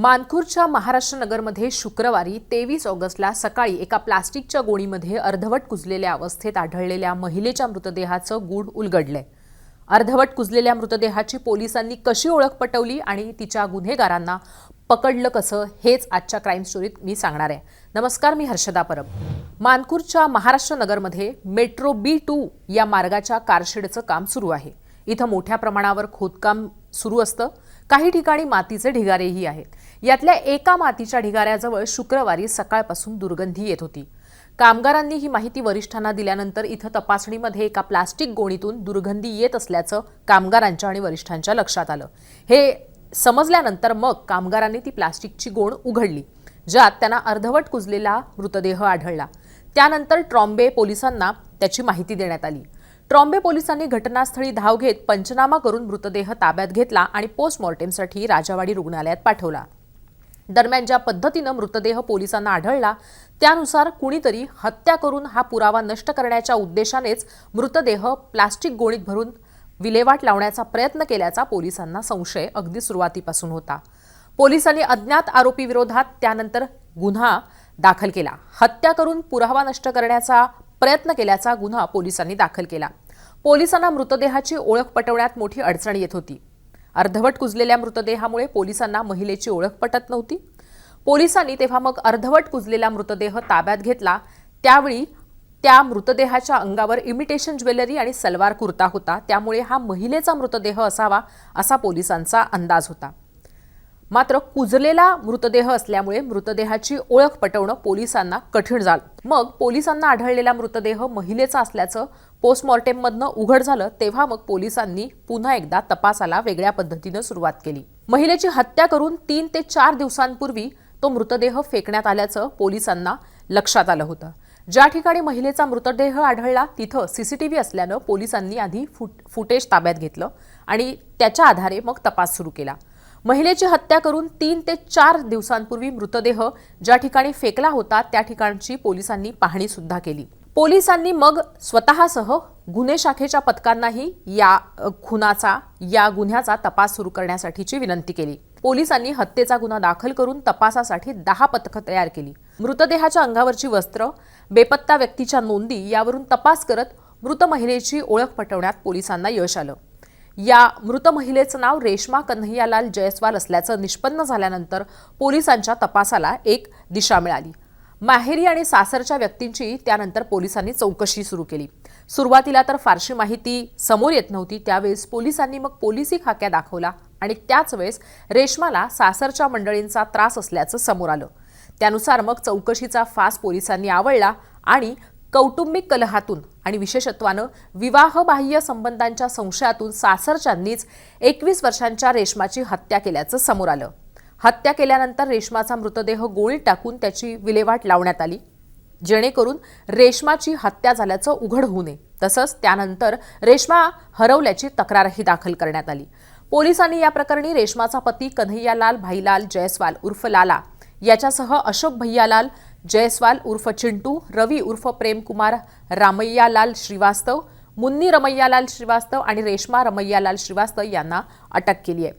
मानकूरच्या महाराष्ट्र नगरमध्ये शुक्रवारी तेवीस ऑगस्टला सकाळी एका प्लास्टिकच्या गोणीमध्ये अर्धवट कुजलेल्या अवस्थेत आढळलेल्या महिलेच्या मृतदेहाचं गूढ उलगडलंय. अर्धवट कुजलेल्या मृतदेहाची पोलिसांनी कशी ओळख पटवली आणि तिच्या गुन्हेगारांना पकडलं कसं हेच आजच्या क्राईम स्टोरीत मी सांगणार आहे. नमस्कार मी हर्षदा परब. मानकूरच्या महाराष्ट्र नगरमध्ये मेट्रो बी टू या मार्गाच्या कारशेडचं काम सुरू आहे. इथं मोठ्या प्रमाणावर खोदकाम सुरू असतं. काही ठिकाणी मातीचे ढिगारेही आहेत. यातल्या एका मातीच्या ढिगाऱ्याजवळ शुक्रवारी सकाळपासून दुर्गंधी येत होती. कामगारांनी ही माहिती वरिष्ठांना दिल्यानंतर इथं तपासणीमध्ये एका प्लास्टिक गोणीतून दुर्गंधी येत असल्याचं कामगारांच्या आणि वरिष्ठांच्या लक्षात आलं. हे समजल्यानंतर मग कामगारांनी ती प्लास्टिकची गोण उघडली ज्यात त्यांना अर्धवट कुजलेला मृतदेह आढळला. त्यानंतर ट्रॉम्बे पोलिसांना त्याची माहिती देण्यात आली. ट्रॉम्बे पोलिसांनी घटनास्थळी धाव घेत पंचनामा करून मृतदेह ताब्यात घेतला आणि पोस्टमॉर्टेमसाठी राजावाडी रुग्णालयात पाठवला. दरम्यान ज्या पद्धतीनं मृतदेह पोलिसांना आढळला त्यानुसार कुणीतरी हत्या करून हा पुरावा नष्ट करण्याच्या उद्देशानेच मृतदेह प्लास्टिक गोणीत भरून विल्हेवाट लावण्याचा प्रयत्न केल्याचा पोलिसांना संशय अगदी सुरुवातीपासून होता. पोलिसांनी अज्ञात आरोपीविरोधात त्यानंतर गुन्हा दाखल केला. हत्या करून पुरावा नष्ट करण्याचा प्रयत्न केल्याचा गुन्हा पोलिसांनी दाखल केला. पोलिसांना मृतदेहाची ओळख पटवण्यात मोठी अडचण येत होती. अर्धवट कुजलेल्या मृतदेहामुळे पोलिसांना महिलेची ओळख पटत नव्हती. पोलिसांनी तेव्हा मग अर्धवट कुजलेला मृतदेह ताब्यात घेतला. त्यावेळी त्या मृतदेहाच्या अंगावर इमिटेशन ज्वेलरी आणि सलवार कुर्ता होता. त्यामुळे हा महिलेचा मृतदेह असावा असा पोलिसांचा अंदाज होता. मात्र कुजलेला मृतदेह असल्यामुळे मृतदेहाची ओळख पटवणं पोलिसांना कठीण झालं. मग पोलिसांना आढळलेला मृतदेह महिलेचा असल्याचं पोस्टमॉर्टेममधनं उघड झालं तेव्हा मग पोलिसांनी पुन्हा एकदा तपासाला वेगळ्या पद्धतीनं सुरुवात केली. महिलेची हत्या करून तीन ते चार दिवसांपूर्वी तो मृतदेह फेकण्यात आल्याचं पोलिसांना लक्षात आलं होतं. ज्या ठिकाणी महिलेचा मृतदेह आढळला तिथं सीसीटीव्ही असल्यानं पोलिसांनी आधी फुट फुटेज ताब्यात घेतलं आणि त्याच्या आधारे मग तपास सुरू केला. महिलेची हत्या करून तीन ते चार दिवसांपूर्वी मृतदेह ज्या ठिकाणी फेकला होता त्या ठिकाणची पोलिसांनी पाहणी सुद्धा केली. पोलिसांनी मग स्वतःसह गुन्हे शाखेच्या पथकांनाही या खुनाचा या गुन्ह्याचा तपास सुरू करण्यासाठीची विनंती केली. पोलिसांनी हत्येचा गुन्हा दाखल करून तपासासाठी दहा पथकं तयार केली. मृतदेहाच्या अंगावरची वस्त्र बेपत्ता व्यक्तीच्या नोंदी यावरून तपास करत मृत महिलेची ओळख पटवण्यात पोलिसांना यश आलं. या मृत महिलेचं नाव रेश्मा कन्हैयालाल जयस्वाल असल्याचं निष्पन्न झाल्यानंतर पोलिसांच्या तपासाला एक दिशा मिळाली. माहेरी आणि सासरच्या व्यक्तींची त्यानंतर पोलिसांनी चौकशी सुरू केली. सुरुवातीला तर फारशी माहिती समोर येत नव्हती त्यावेळेस पोलिसांनी मग पोलिसी खाक्या दाखवला आणि त्याच वेळेस रेश्माला सासरच्या मंडळींचा त्रास असल्याचं समोर आलं. त्यानुसार मग चौकशीचा फास पोलिसांनी आवळला आणि कौटुंबिक कलहातून आणि विशेषत्वानं विवाहबाह्य संबंधांच्या संशयातून सासरच्यांनीच एकवीस वर्षांच्या रेशमाची हत्या केल्याचं समोर आलं. हत्या केल्यानंतर रेशमाचा मृतदेह गोळी टाकून त्याची विल्हेवाट लावण्यात आली. जेणेकरून रेशमाची हत्या झाल्याचं उघड होऊ नये. तसंच त्यानंतर रेशमा हरवल्याची तक्रारही दाखल करण्यात आली. पोलिसांनी या प्रकरणी रेशमाचा पती कन्हैयालाल भाईलाल जयस्वाल उर्फ लाला याच्यासह अशोक भैयालाल जयस्वाल उर्फ चिंटू रवी उर्फ प्रेमकुमार रामय्यालाल श्रीवास्तव मुन्नी रमय्यालाल श्रीवास्तव आणि रेश्मा रमय्यालाल श्रीवास्तव यांना अटक केली आहे.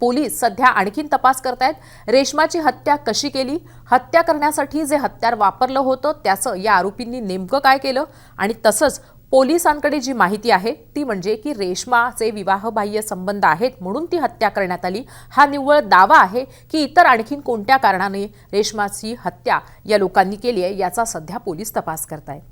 पोलीस सध्या आणखीन तपास करतायत. रेश्माची हत्या कशी केली? हत्या करण्यासाठी जे हत्यार वापरलं होतं त्याचं या आरोपींनी नेमकं काय केलं? आणि तसंच पोलिसांकडे जी माहिती आहे ती म्हणजे की रेशमाचे विवाहबाह्य संबंध आहेत म्हणून ती हत्या करण्यात आली. हा निव्वळ दावा आहे की इतर आणखीन कोणत्या कारणाने रेशमाची हत्या या लोकांनी केली आहे याचा सध्या पोलीस तपास करतायत.